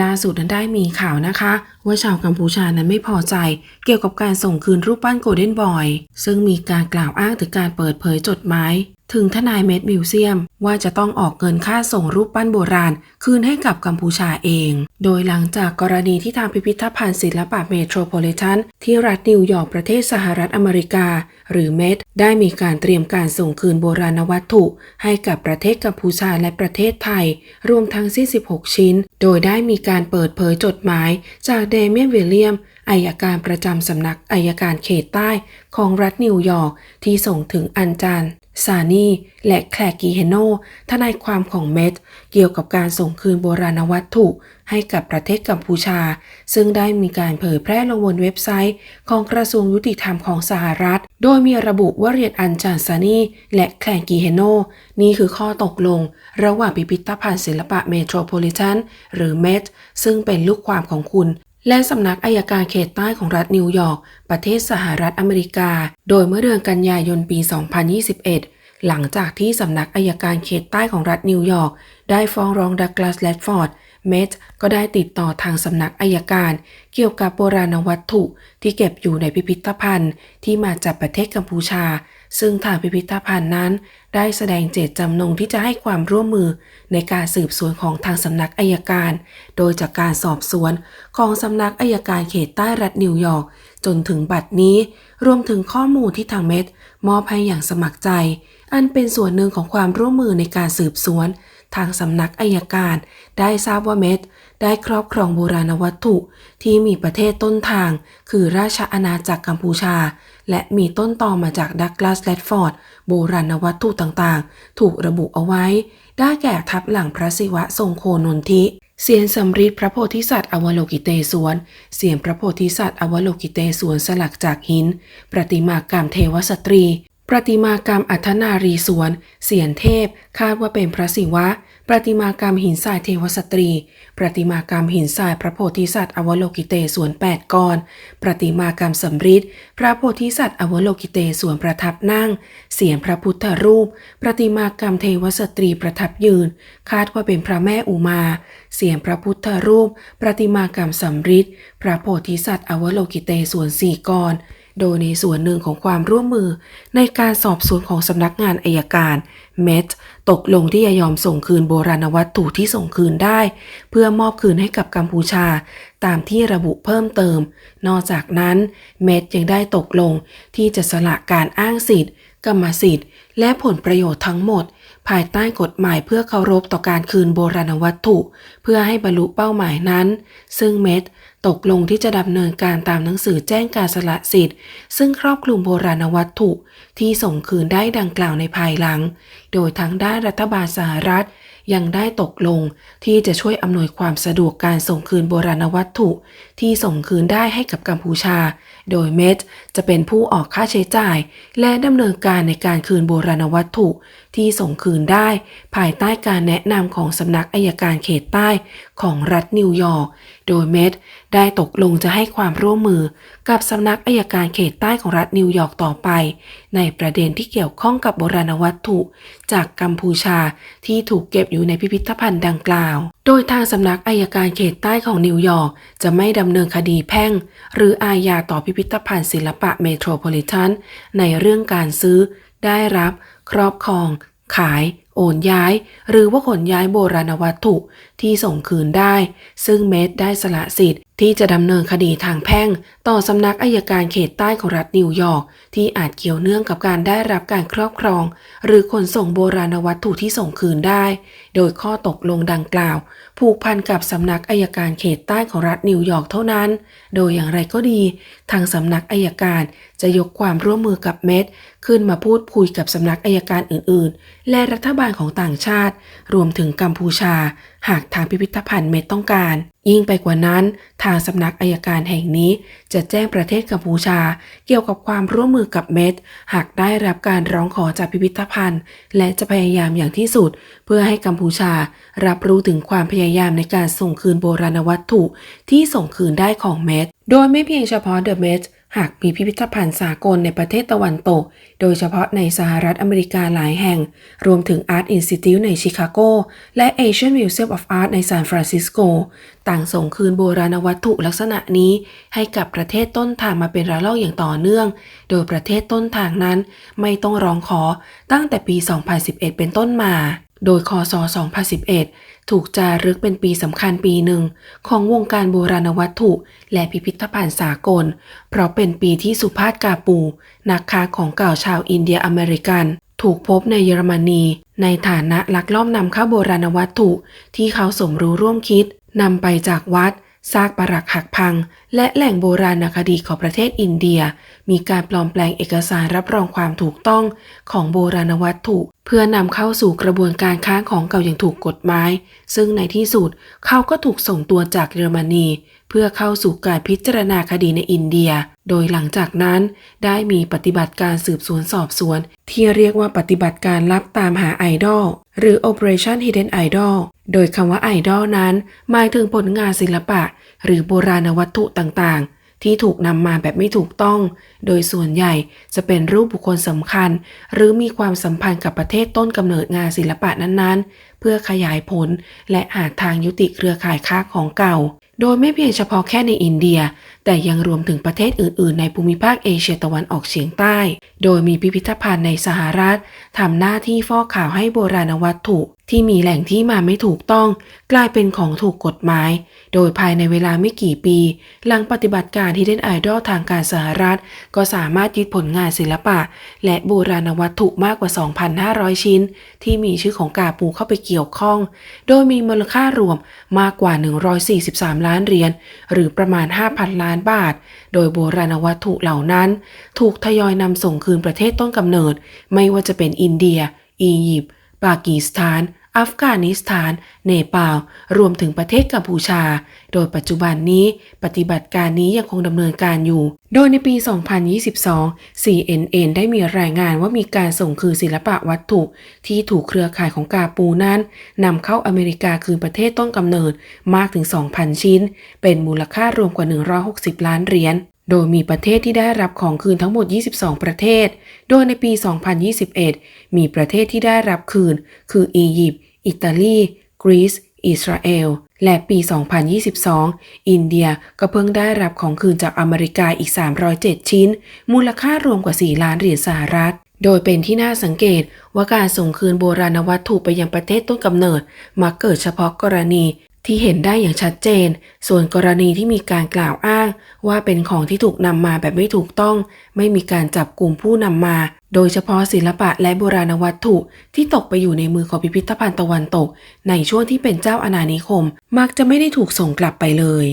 ล่าสุดนั้นได้มีข่าวนะคะ ว่าชาวกัมพูชานั้นไม่พอใจ เกี่ยวกับการส่งคืนรูปปั้นโกลเด้นบอย ซึ่งมีการกล่าวอ้างถึงการเปิดเผยจดหมาย ถึงทนายเมดมิวเซียม ว่าจะต้องออกเงินค่าส่งรูปปั้นโบราณ คืนให้กับกัมพูชาเอง โดยหลังจากกรณีที่ทางพิพิธภัณฑ์ศิลปะเมโทรโพลิแทนที่รัฐนิวยอร์กประเทศสหรัฐอเมริกา หรือเมดได้มีการเตรียมการส่งคืนโบราณวัตถุ ให้กับประเทศกัมพูชาและประเทศไทย รวมทั้งสิ้น 16 ชิ้น โดยได้มีการเปิดเผยจดหมาย จากเดเมียนวิลเลียมอายการประจำสำนักอายการเขตใต้ของรัฐนิวยอร์กที่ส่งถึงอันจัน ซานีและแคลกีเฮโนทนายความของเมดเกี่ยวกับการส่งคืนโบราณวัตถุให้กับประเทศกัมพูชา ซึ่งได้มีการเผยแพร่ลงบนเว็บไซต์ ของกระทรวงยุติธรรมของสหรัฐ โดยมีระบุว่าเรียญอันจานซานีและแคลกีเฮโนนี่คือข้อตกลง ระหว่างพิพิธภัณฑ์ศิลปะเมโทรโพลิแทนหรือเมดซึ่งเป็นลูกความของคุณ และสำนักอายการเขตใต้ของรัฐนิวยอร์ก ประเทศสหรัฐอเมริกา โดยเมื่อเดือนกันยายนปี 2021 หลังจากที่สำนักอายการเขตใต้ของรัฐนิวยอร์ก ได้ฟ้องร้องดักลาสแลดฟอร์ด เมทก็ได้ติดต่อทางสำนักอายการ เกี่ยวกับโบราณวัตถุที่เก็บอยู่ในพิพิธภัณฑ์ ที่มาจากประเทศกัมพูชา ซึ่งทางพิพิธภัณฑ์นั้น ได้แสดงเจตจำนงที่จะให้ความร่วมมือในการสืบสวนของทางสำนักอายการ โดยจากการสอบสวนของสำนักอายการเขตใต้รัฐนิวยอร์กจนถึงบัดนี้ รวมถึงข้อมูลที่ทางเม็ดมอบให้อย่างสมัครใจ อันเป็นส่วนหนึ่งของความร่วมมือในการสืบสวน ทางสำนักอายการ ได้ทราบว่าเม็ดได้ครอบครองโบราณวัตถุที่มีประเทศต้นทาง คือราชอาณาจักรกัมพูชา และมีต้นตอมาจากดักลาสแรดฟอร์ดโบราณวัตถุต่างๆ ถูกระบุเอาไว้ ได้แก่ทับหลังพระศิวะทรงโคนนทิเสียนสำริดพระโพธิสัตว์อวโลกิเตศวน เสียงพระโพธิสัตว์อวโลกิเตศวนสลักจากหิน ประติมากรรมเทวสตรี ประติมากรรมอัธนารีสวน เสียนเทพ คาดว่าเป็นพระศิวะ ประติมากรรมหินทรายเทวสตรี ประติมากรรมหินทรายพระโพธิสัตว์อวโลกิเตศวนแปดกรประติมากรรมสำริดพระโพธิสัตว์อวโลกิเตศวนประทับนั่ง เสียงพระพุทธรูป ประติมากรรมเทวสตรีประทับยืน คาดว่าเป็นพระแม่อุมา เสียงพระพุทธรูป ประติมากรรมสำริดพระโพธิสัตว์อวโลกิเตศวนสี่กร โดยในส่วนหนึ่งของความร่วมมือในการสอบสวนของสำนักงานอายการเมทตกลงที่จะยอมส่งคืนโบราณวัตถุที่ส่งคืนได้ เพื่อมอบคืนให้กับกัมพูชา ตามที่ระบุเพิ่มเติม นอกจากนั้นเมทยังได้ตกลงที่จะสละการอ้างสิทธิ์ กรรมสิทธิ์ และผลประโยชน์ทั้งหมด ภายใต้กฎหมายเพื่อเคารพต่อการคืนโบราณวัตถุ เพื่อให้บรรลุเป้าหมายนั้น ซึ่งเมทตกลงที่จะดำเนินการตามหนังสือแจ้งการสละสิทธิ์ ซึ่งครอบคลุมโบราณวัตถุที่ส่งคืนได้ดังกล่าวในภายหลัง โดยทางด้านรัฐบาลสหรัฐยังได้ตกลงที่จะช่วยอำนวยความสะดวกการส่งคืนโบราณวัตถุ ที่ส่งคืนได้ให้กับกัมพูชา โดยเมทจะเป็นผู้ออกค่าใช้จ่าย และดำเนินการในการคืนโบราณวัตถุ ที่ส่งคืนได้ ภายใต้การแนะนำของสำนักอายการเขตใต้ของรัฐนิวยอร์ก โดยเมทได้ตกลงจะให้ความร่วมมือกับสำนักอายการเขตใต้ของรัฐนิวยอร์กต่อไป ในประเด็นที่เกี่ยวข้องกับโบราณวัตถุ จากกัมพูชาที่ถูกเก็บอยู่ในพิพิธภัณฑ์ดังกล่าว โดยทางสำนักอายการเขตใต้ของนิวยอร์กจะไม่ดำำเนินคดีแพ่ง หรืออาญาต่อพิพิธภัณฑ์ศิลปะเมโทรโพลิแทนในเรื่องการซื้อ ได้รับ ครอบครอง ขาย โอนย้าย หรือว่าขนย้ายโบราณวัตถุที่ส่งคืนได้ ซึ่งเมดได้สละสิทธิ์ ที่จะดำเนินคดีทางแพ่ง ต่อสำนักอายการเขตใต้ของรัฐนิวยอร์กที่อาจเกี่ยวเนื่องกับการได้รับการครอบครอง หรือขนส่งโบราณวัตถุที่ส่งคืนได้ โดยข้อตกลงดังกล่าว ผูกพันกับสำนักอายการเขตใต้ของรัฐนิวยอร์กเท่านั้น โดยอย่างไรก็ดี ทางสำนักอายการจะยกความร่วมมือกับเมดขึ้นมาพูดคุยกับสำนักอายการอื่นๆ และรัฐบาลของต่างชาติ รวมถึงกัมพูชา หากทางพิพิธภัณฑ์เมดต้องการ ยิ่งไปกว่านั้นทางสำนักอายการแห่งนี้จะแจ้งประเทศกัมพูชา เกี่ยวกับความร่วมมือกับเมดหากได้รับการร้องขอจากพิพิธภัณฑ์ และจะพยายามอย่างที่สุด เพื่อให้กัมพูชารับรู้ถึงความพยายามในการส่งคืนโบราณวัตถุที่ส่งคืนได้ของเมดโดยไม่เพียงเฉพาะเดอะเมด หากมีพิพิธภัณฑ์สากลในประเทศตะวันตก โดยเฉพาะในสหรัฐอเมริกาหลายแห่ง รวมถึง Art Institute ในชิคาโก และ Asian Museum of Art ในซานฟรานซิสโก ต่างส่งคืนโบราณวัตถุลักษณะนี้ให้กับประเทศต้นทางมาเป็นระลอกอย่างต่อเนื่อง โดยประเทศต้นทางนั้นไม่ต้องร้องขอตั้งแต่ปี 2011 เป็นต้นมา โดยคศ 2011 ถูกจารึกเป็นปีสำคัญปีหนึ่ง ของวงการโบราณวัตถุและพิพิธภัณฑ์สากล เพราะเป็นปีที่สุภาพกาปู นักค้าของเก่าชาวอินเดียอเมริกัน ถูกพบในเยอรมนี ในฐานะลักลอบนำเข้าโบราณวัตถุที่เขาสมรู้ร่วมคิดนำไปจากวัด ซากปรักหักพัง และแหล่งโบราณคดีของประเทศอินเดีย มีการปลอมแปลงเอกสารรับรองความถูกต้องของโบราณวัตถุ เพื่อนำเข้าสู่กระบวนการค้าของเก่าอย่างถูกกฎหมาย ซึ่งในที่สุดเขาก็ถูกส่งตัวจากเยอรมนี เพื่อเข้าสู่การพิจารณาคดีในอินเดีย โดยหลังจากนั้นได้มีปฏิบัติการสืบสวนสอบสวน ที่เรียกว่าปฏิบัติการลับตามหาไอดอลหรือ Operation Hidden Idol โดยคำว่าไอดอลนั้น หมายถึงผลงานศิลปะ หรือโบราณวัตถุต่างๆที่ถูกนำมาแบบไม่ถูกต้อง โดยส่วนใหญ่จะเป็นรูปบุคคลสำคัญ หรือมีความสัมพันธ์กับประเทศต้นกำเนิดงานศิลปะนั้นๆ เพื่อขยายผลและหาทางยุติเครือข่ายค้าของเก่าโดยไม่เพียงเฉพาะแค่ในอินเดียแต่ยังรวมถึงประเทศอื่น ๆ ในภูมิภาคเอเชียตะวันออกเฉียงใต้ โดยมีพิพิธภัณฑ์ในสหรัฐทำหน้าที่ฟอกข่าวให้โบราณวัตถุที่มีแหล่งที่มาไม่ถูกต้อง กลายเป็นของถูกกฎหมาย โดยภายในเวลาไม่กี่ปี หลังปฏิบัติการ Hidden Idol ทางการสหรัฐ ก็สามารถยึดผลงานศิลปะ และโบราณวัตถุมากกว่า 2,500 ชิ้น ที่มีชื่อของกาปูเข้าไปเกี่ยวข้อง โดยมีมูลค่ารวมมากกว่า 143 ล้านเหรียญหรือประมาณ 5,000 ล้านานบาท โดยโบราณวัตถุเหล่านั้น ถูกทยอยนำส่งคืนประเทศต้นกำเนิด ไม่ว่าจะเป็นอินเดีย อียิปต์ ปากีสถาน อัฟกานิสถาน เนปาล รวมถึงประเทศกัมพูชา โดยปัจจุบันนี้ปฏิบัติการนี้ยังคงดำเนินการอยู่ โดยในปี 2022 CNN ได้มีรายงานว่ามีการส่งคืนศิลปะวัตถุ ที่ถูกเครือข่ายของกาปูนั้นนำเข้าอเมริกาคืนประเทศต้นกำเนิดมากถึง 2,000 ชิ้น เป็นมูลค่ารวมกว่า 160 ล้านเหรียญ โดยมีประเทศที่ได้รับของคืนทั้งหมด 22 ประเทศ โดยในปี 2021 มีประเทศที่ได้รับคืน คืออียิปต์ อิตาลี กรีซ อิสราเอล และปี 2022 อินเดียก็เพิ่งได้รับของคืนจากอเมริกาอีก 307 ชิ้น มูลค่ารวมกว่า 4 ล้านเหรียญสหรัฐ โดยเป็นที่น่าสังเกตว่าการส่งคืนโบราณวัตถุไปยังประเทศต้นกำเนิดมักเกิดเฉพาะกรณี ที่เห็นได้อย่างชัดเจน ส่วนกรณีที่มีการกล่าวอ้าง ว่าเป็นของที่ถูกนำมาแบบไม่ถูกต้อง ไม่มีการจับกลุ่มผู้นำมา โดยเฉพาะศิลปะและโบราณวัตถุ ที่ตกไปอยู่ในมือของพิพิธภัณฑ์ตะวันตก ในช่วงที่เป็นเจ้าอาณานิคม มักจะไม่ได้ถูกส่งกลับไปเลย